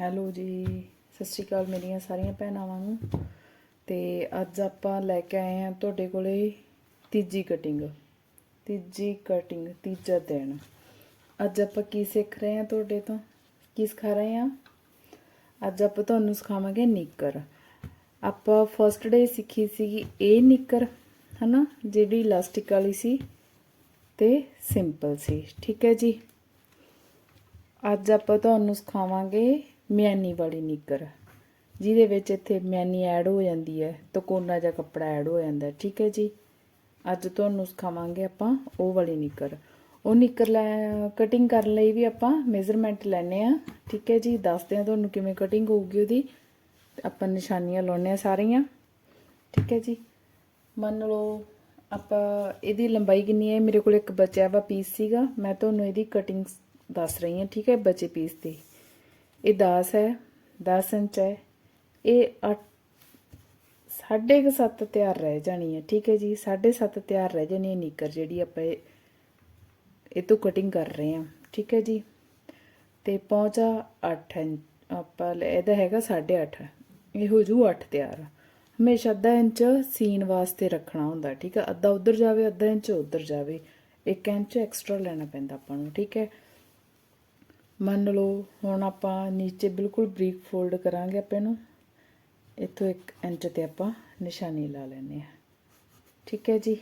Hello ਜੀ, ਸਤਿ ਸ਼੍ਰੀ ਅਕਾਲ ਮੇਰੀਆਂ ਸਾਰੀਆਂ ਭੈਣਾਵਾਂ ਨੂੰ। ਤੇ ਅੱਜ ਆਪਾਂ ਲੈ ਕੇ ਆਏ ਹਾਂ ਤੁਹਾਡੇ ਕੋਲੇ ਤੀਜੀ ਕਟਿੰਗ ਤੀਜੀ ਕਟਿੰਗ ਤੀਜਾ ਦਿਨ। ਅੱਜ ਆਪਾਂ ਕੀ ਸਿੱਖ ਰਹੇ ਹਾਂ ਤੁਹਾਡੇ ਤੋਂ? ਕੀ ਸਿਖਾ ਰਹੇ ਹਾਂ? ਅੱਜ ਆਪਾਂ ਤੁਹਾਨੂੰ ਸਿਖਾਵਾਂਗੇ ਨਿੱਕਰ। ਆਪਾਂ ਫਸਟ ਡੇ ਸਿੱਖੀ ਸੀਗੀ ਇਹ ਨਿੱਕਰ, ਹਨਾ? ਜਿਹੜੀ ਇਲਾਸਟਿਕ ਵਾਲੀ ਸੀ ਤੇ ਸਿੰਪਲ ਸੀ, ਠੀਕ ਹੈ ਜੀ? ਅੱਜ ਆਪਾਂ ਤੁਹਾਨੂੰ ਸਿਖਾਵਾਂਗੇ ਮਿਆਨੀ ਵਾਲੀ ਨਿੱਕਰ ਜਿਹਦੇ ਵਿੱਚ ਇੱਥੇ ਮਿਆਨੀ ਐਡ ਹੋ ਜਾਂਦੀ ਹੈ, ਤਕੋਨਾ ਜਿਹਾ ਕੱਪੜਾ ਐਡ ਹੋ ਜਾਂਦਾ ਠੀਕ ਹੈ ਜੀ? ਅੱਜ ਤੁਹਾਨੂੰ ਸਿਖਾਵਾਂਗੇ ਆਪਾਂ ਉਹ ਵਾਲੀ ਨਿੱਕਰ ਉਹ ਨਿੱਕਰ ਲੈ ਕਟਿੰਗ ਕਰਨ ਲਈ ਵੀ ਆਪਾਂ ਮੇਜ਼ਰਮੈਂਟ ਲੈਣੇ ਆ ਠੀਕ ਹੈ ਜੀ? ਦੱਸਦੇ ਆ ਤੁਹਾਨੂੰ ਕਿਵੇਂ ਕਟਿੰਗ ਹੋਊਗੀ ਉਹਦੀ। ਆਪਾਂ ਨਿਸ਼ਾਨੀਆਂ ਲਾਉਣੇ ਆ ਸਾਰੀਆਂ। ਠੀਕ ਹੈ ਜੀ? ਮੰਨ ਲਓ ਆਪਾਂ ਇਹਦੀ ਲੰਬਾਈ ਕਿੰਨੀ ਹੈ? ਮੇਰੇ ਕੋਲ ਇੱਕ ਬਚਿਆ ਵਾ ਪੀਸ ਸੀਗਾ। ਮੈਂ ਤੁਹਾਨੂੰ ਇਹਦੀ ਕਟਿੰਗ ਦੱਸ ਰਹੀ ਹਾਂ। ਠੀਕ ਹੈ? ਬਚੇ ਪੀਸ ਦੀ। ਇਹ 10 ਹੈ 10 ਇੰਚ ਹੈ। ਇਹ 8 ਸਾਢੇ ਕੁ ਸੱਤ ਤਿਆਰ ਰਹਿ ਜਾਣੀ ਹੈ, ਠੀਕ ਹੈ ਜੀ? ਸਾਢੇ ਸੱਤ ਤਿਆਰ ਰਹਿ ਜਾਣੀ ਹੈ ਨੀਕਰ ਜਿਹੜੀ ਆਪਾਂ ਇਹ ਇਹ ਤੋਂ ਕਟਿੰਗ ਕਰ ਰਹੇ ਹਾਂ, ਠੀਕ ਹੈ ਜੀ? ਤੇ ਪਹੁੰਚਾ 8 ਇੰਚ, ਆਪਾਂ ਲੈ- ਇਹਦਾ ਹੈਗਾ 8.5 ਇਹ ਹੋ ਜੂ 8 ਤਿਆਰ। ਹਮੇਸ਼ਾ ਅੱਧਾ ਇੰਚ ਸੀਨ ਵਾਸਤੇ ਰੱਖਣਾ ਹੁੰਦਾ, ਠੀਕ ਹੈ? ਅੱਧਾ ਉਧਰ ਜਾਵੇ, ਅੱਧਾ ਇੰਚ ਉਧਰ ਜਾਵੇ। 1 ਇੰਚ ਐਕਸਟਰਾ ਲੈਣਾ ਪੈਂਦਾ ਆਪਾਂ ਨੂੰ, ਠੀਕ ਹੈ? ਮੰਨ ਲਓ ਹੁਣ ਆਪਾਂ ਨੀਚੇ ਬਿਲਕੁਲ ਬਰੀਕ ਫੋਲਡ ਕਰਾਂਗੇ ਆਪਾਂ ਨੂੰ ਇੱਥੋਂ 1 ਇੰਚ ਤੇ ਆਪਾਂ ਨਿਸ਼ਾਨੀ ਲਾ ਲੈਨੇ ਆ ਠੀਕ ਹੈ ਜੀ?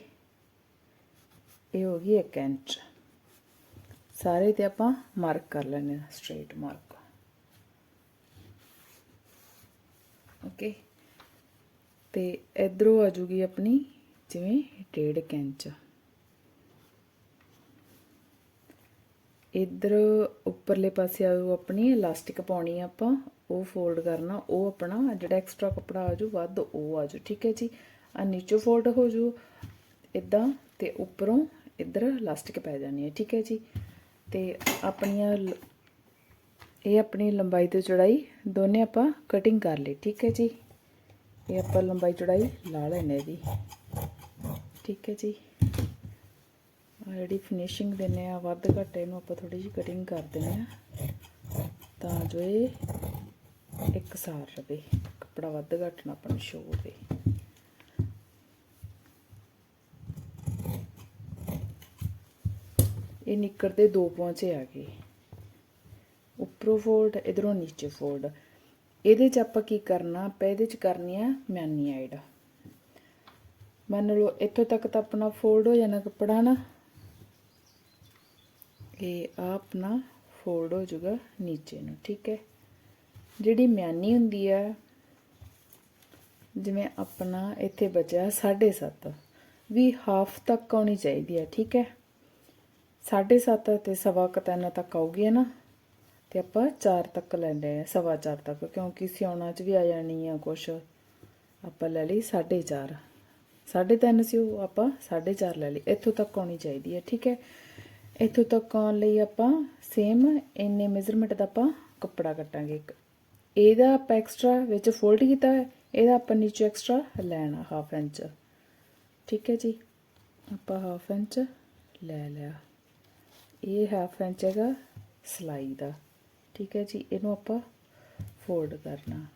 ਇਹ ਹੋ ਗਈ 1 ਇੰਚ। ਸਾਰੇ ਤੇ ਆਪਾਂ ਮਾਰਕ ਕਰ ਲੈਨੇ ਆ ਸਟ੍ਰੇਟ ਮਾਰਕ। ਓਕੇ ਤੇ ਇਧਰੋਂ ਆ ਜੂਗੀ ਆਪਣੀ ਜਿਵੇਂ 1.5 ਇੰਚ। ਇੱਧਰ ਉੱਪਰਲੇ ਪਾਸੇ ਆਉ ਆਪਣੀ ਇਲਾਸਟਿਕ ਪਾਉਣੀ ਆਪਾਂ, ਉਹ ਫੋਲਡ ਕਰਨਾ, ਉਹ ਆਪਣਾ, ਜਿਹੜਾ ਐਕਸਟਰਾ ਕੱਪੜਾ ਆ ਜੂ ਵੱਧ ਉਹ ਆ ਜੂ ਠੀਕ ਹੈ ਜੀ? ਆ ਨੀਚੋਂ ਫੋਲਡ ਹੋ ਜੂ ਇਦਾਂ ਤੇ ਉੱਪਰੋਂ ਇੱਧਰ ਇਲਾਸਟਿਕ ਪੈ ਜਾਣੀ ਹੈ, ਠੀਕ ਹੈ ਜੀ? ਤੇ ਆਪਣੀਆਂ ਲ- ਇਹ ਆਪਣੀ ਲੰਬਾਈ ਤੇ ਚੌੜਾਈ, ਦੋਨੇ ਆਪਾਂ ਕਟਿੰਗ ਕਰ ਲਈ, ਠੀਕ ਹੈ ਜੀ? ਇਹ ਆਪਾਂ ਲੰਬਾਈ ਚੌੜਾਈ ਲਾ ਲੈਣੇ ਇਹਦੀ ਠੀਕ ਹੈ ਜੀ? ਆਹ ਜਿਹੜੀ ਫਿਨਿਸ਼ਿੰਗ ਦਿੰਨੇ ਆ, ਵੱਧ ਘੱਟ ਇਹਨੂੰ ਆਪਾਂ ਥੋੜੀ ਜਿਹੀ ਕਟਿੰਗ ਕਰ ਦਿੰਨੇ ਆ। ਤਾਂ ਜੋ ਇਹ ਇੱਕ ਇੱਕਸਾਰ ਰਵੇ, ਕੱਪੜਾ ਵੱਧ ਘੱਟ ਨਾ ਆਪਾਂ ਨੂੰ ਸ਼ੋ ਹੋਵੇ। ਇਹ ਨਿੱਕਰ ਦੇ ਦੋ ਪਹੁੰਚੇ ਆ ਗਏ। ਉੱਪਰੋਂ ਫੋਲਡ ਇਧਰੋਂ ਨੀਚੇ ਫੋਲਡ ਇਹਦੇ 'ਚ ਆਪਾਂ ਕੀ ਕਰਨਾ, ਆਪਾਂ ਇਹਦੇ 'ਚ ਕਰਨੀ ਆ ਮੈਨੀ ਆਈਡ। ਮੰਨ ਲਓ, ਇੱਥੋਂ ਤੱਕ ਤਾਂ ਆਪਣਾ ਫੋਲਡ ਹੋ ਜਾਣਾ ਕੱਪੜਾ ਨਾ ਇਹ ਆ ਆਪਣਾ ਫੋਲਡ ਹੋ ਜਾਊਗਾ ਨੀਚੇ ਨੂੰ, ਠੀਕ ਹੈ? ਜਿਹੜੀ ਮਿਆਨੀ ਹੁੰਦੀ ਹੈ ਜਿਵੇਂ ਆਪਣਾ ਇੱਥੇ ਬਚਿਆ 7.5 ਵੀ ਹਾਫ ਤੱਕ ਆਉਣੀ ਚਾਹੀਦੀ ਹੈ ਠੀਕ ਹੈ? 7.5 ਤੇ ਸਵਾ ਕੁ ਤਿੰਨ ਤੱਕ ਆਉਗੀ ਨਾ? ਤੇ ਆਪਾਂ 4 ਤੱਕ ਲੈਂਦੇ ਆ ਸਵਾ 4 ਤੱਕ, ਕਿਉਂਕਿ ਸਿਉਣਾ 'ਚ ਵੀ ਆ ਜਾਣੀ ਆ ਕੁਛ। ਆਪਾਂ ਲੈ ਲਈ 4.5 3.5 ਸੀ ਉਹ, ਆਪਾਂ 4.5 ਲੈ ਲਈ। ਇੱਥੋਂ ਤੱਕ ਆਉਣੀ ਚਾਹੀਦੀ ਹੈ ਠੀਕ ਹੈ? ਇੱਥੋਂ ਤੱਕ ਆਉਣ ਲਈ ਆਪਾਂ ਸੇਮ ਇੰਨੇ ਮੈਜ਼ਰਮੈਂਟ ਦਾ ਆਪਾਂ ਕੱਪੜਾ ਕੱਟਾਂਗੇ ਇੱਕ। ਇਹਦਾ ਆਪਾਂ ਐਕਸਟਰਾ ਵਿੱਚ ਫੋਲਡ ਕੀਤਾ ਹੈ, ਇਹਦਾ ਆਪਾਂ ਨੀਚੇ ਐਕਸਟਰਾ ਲੈਣਾ ਹਾਫ ਇੰਚ ਠੀਕ ਹੈ ਜੀ? ਆਪਾਂ ਹਾਫ ਇੰਚ ਲੈ ਲਿਆ। ਇਹ ਹਾਫ ਇੰਚ ਹੈਗਾ ਸਲਾਈ ਦਾ। ਠੀਕ ਹੈ ਜੀ? ਇਹਨੂੰ ਆਪਾਂ ਫੋਲਡ ਕਰਨਾ।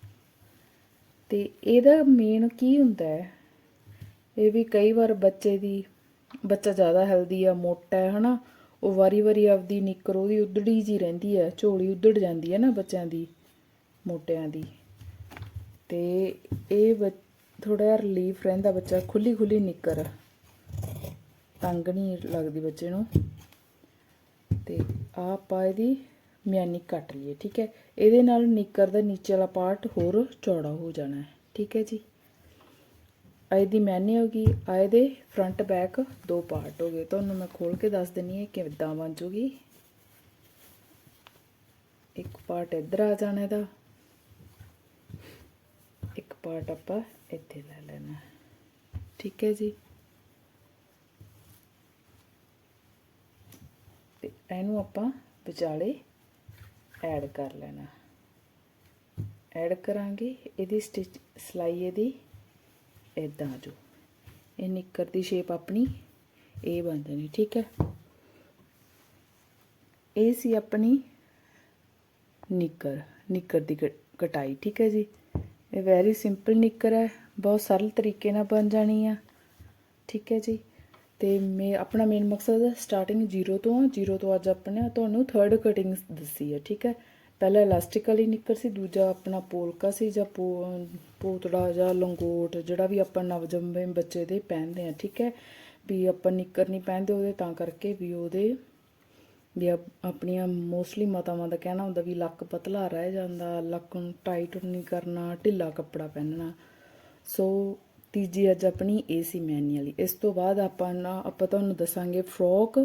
ਤੇ ਇਹਦਾ ਮੇਨ ਕੀ ਹੁੰਦਾ ਹੈ? ਇਹ ਵੀ ਕਈ ਵਾਰ ਬੱਚੇ ਦੀ, ਬੱਚਾ ਜ਼ਿਆਦਾ ਹੈਲਦੀ ਆ, ਮੋਟਾ ਹੈ, ਹਨਾ? ਉਹ ਵਾਰੀ-ਵਾਰੀ ਆਪਦੀ ਨਿੱਕਰ ਉਹਦੀ ਉਧੜੀ ਜੀ ਰਹਿੰਦੀ ਹੈ, ਝੋਲੀ ਉਧੜ ਜਾਂਦੀ ਹੈ ਨਾ ਬੱਚਿਆਂ ਦੀ, ਮੋਟਿਆਂ ਦੀ। ਤੇ ਇਹ ਥੋੜਾ ਜਿਹਾ ਰਿਲੀਫ ਰਹਿੰਦਾ ਬੱਚਾ, ਖੁੱਲੀ ਖੁੱਲੀ ਨਿੱਕਰ। ਤੰਗ ਨਹੀਂ ਲੱਗਦੀ ਬੱਚੇ ਨੂੰ। ਤੇ ਆਹ ਆਪਾਂ ਇਹਦੀ ਮਿਆਨੀ ਕੱਟ ਲਈਏ, ਠੀਕ ਹੈ? ਇਹਦੇ ਨਾਲ ਨਿੱਕਰ ਦਾ ਨੀਚੇ ਵਾਲਾ ਪਾਰਟ ਹੋਰ ਚੌੜਾ ਹੋ ਜਾਣਾ ਹੈ, ਠੀਕ ਹੈ ਜੀ? ਆਏ ਦੀ ਮੈਨੇ ਹੋ ਗਈ ਆਏ ਦੇ ਫਰੰਟ ਬੈਕ ਦੋ ਪਾਰਟ ਹੋ ਗਏ। ਤੁਹਾਨੂੰ ਮੈਂ ਖੋਲ ਕੇ ਦੱਸ ਦਿੰਨੀ ਹੈ ਕਿੱਦਾਂ ਬਣ ਜੂਗੀ। ਇੱਕ ਪਾਰਟ ਇੱਧਰ ਆ ਜਾਣਾ ਇਹਦਾ। ਇੱਕ ਪਾਰਟ ਆਪਾਂ ਇੱਥੇ ਲੈ ਲੈਣਾ। ਠੀਕ ਹੈ ਜੀ। ਤੇ ਇਹਨੂੰ ਆਪਾਂ ਵਿਚਾਲੇ ਐਡ ਕਰ ਲੈਣਾ। ਐਡ ਕਰਾਂਗੇ, ਇਹਦੀ ਸਟਿਚ ਸਲਾਈ ਇਹਦੀ ਇਦਾਂ ਜੋ ਇਹ ਨਿੱਕਰ ਦੀ ਸ਼ੇਪ ਆਪਣੀ ਇਹ ਬਣ ਜਾਣੀ ਠੀਕ ਹੈ? ਇਹ ਸੀ ਆਪਣੀ ਨਿੱਕਰ ਨਿੱਕਰ ਦੀ ਕ- ਕਟਾਈ, ਠੀਕ ਹੈ ਜੀ? ਇਹ ਵੈਰੀ ਸਿੰਪਲ ਨਿੱਕਰ ਹੈ, ਬਹੁਤ ਸਰਲ ਤਰੀਕੇ ਨਾਲ ਬਣ ਜਾਣੀ ਆ, ਠੀਕ ਹੈ ਜੀ? ਤੇ ਮੇ, ਆਪਣਾ ਮੇਨ ਮਕਸਦ ਸਟਾਰਟਿੰਗ ਜ਼ੀਰੋ ਤੋਂ ਆ ਜ਼ੀਰੋ ਤੋਂ ਅੱਜ ਆਪਣੇ ਤੁਹਾਨੂੰ ਥਰਡ ਕਟਿੰਗ ਦੱਸੀ ਹੈ, ਠੀਕ ਹੈ? ਪਹਿਲਾ ਇਲਾਸਟਿਕ ਵਾਲੀ ਨਿੱਕਰ ਸੀ, ਦੂਜਾ ਆਪਣਾ ਪੋਲਕਾ ਸੀ ਜਾਂ ਪੋ- ਪੋਤੜਾ ਜਾਂ ਲੰਗੋਟ, ਜਿਹੜਾ ਵੀ ਆਪਾਂ ਨਵਜੰਮੇ ਬੱਚੇ ਦੇ ਪਹਿਨਦੇ ਆ ਠੀਕ ਹੈ? ਵੀ ਆਪਾਂ ਨਿੱਕਰ ਨਹੀਂ ਪਹਿਨਦੇ ਉਹਦੇ, ਤਾਂ ਕਰਕੇ ਵੀ ਉਹਦੇ, ਵੀ ਆਪਣੀਆਂ ਮੋਸਟਲੀ ਮਾਤਾਵਾਂ ਦਾ ਕਹਿਣਾ ਹੁੰਦਾ ਵੀ ਲੱਕ ਪਤਲਾ ਰਹਿ ਜਾਂਦਾ, ਲੱਕ ਨੂੰ ਟਾਈਟ ਨਹੀਂ ਕਰਨਾ, ਢਿੱਲਾ ਕੱਪੜਾ ਪਹਿਨਣਾ। ਸੋ ਤੀਜੀ ਅੱਜ ਆਪਣੀ ਏ ਸੀ ਮੈਨੂਅਲੀ ਇਸ ਤੋਂ ਬਾਅਦ ਆਪਾਂ ਨਾ, ਆਪਾਂ ਤੁਹਾਨੂੰ ਦੱਸਾਂਗੇ ਫਰੋਕ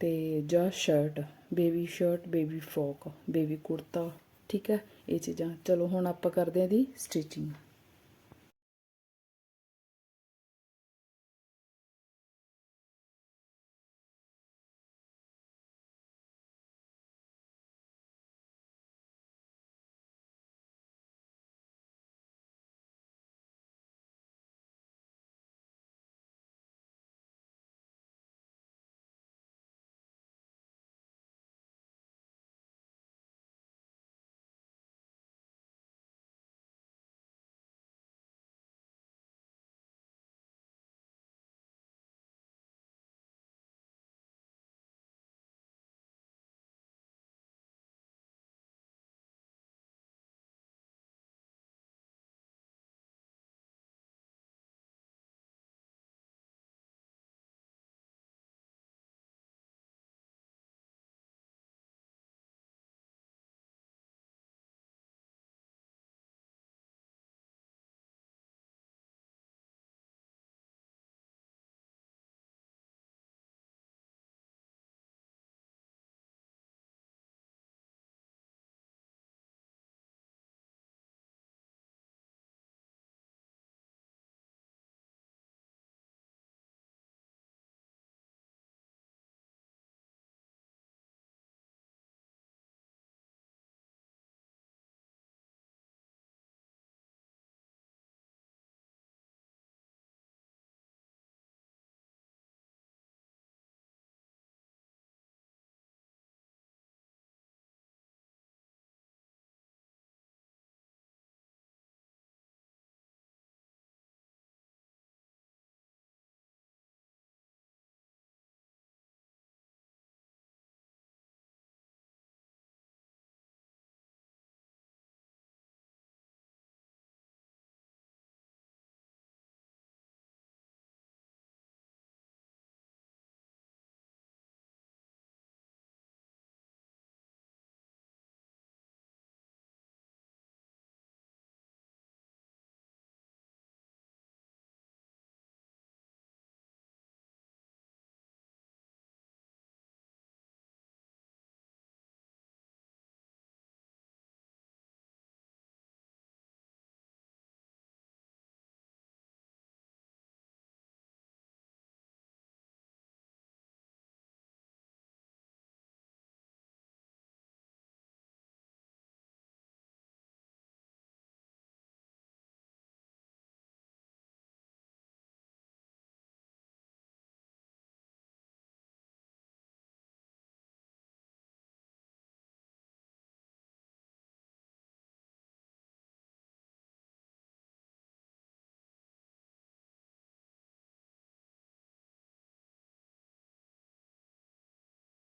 ਤੇ ਜਾਂ shirt baby shirt baby frock baby ਕੁੜਤਾ, ਠੀਕ ਹੈ, ਇਹ ਚੀਜ਼ਾਂ। ਚਲੋ, ਹੁਣ ਆਪਾਂ ਕਰਦੇ ਹਾਂ ਦੀ ਸਟਿਚਿੰਗ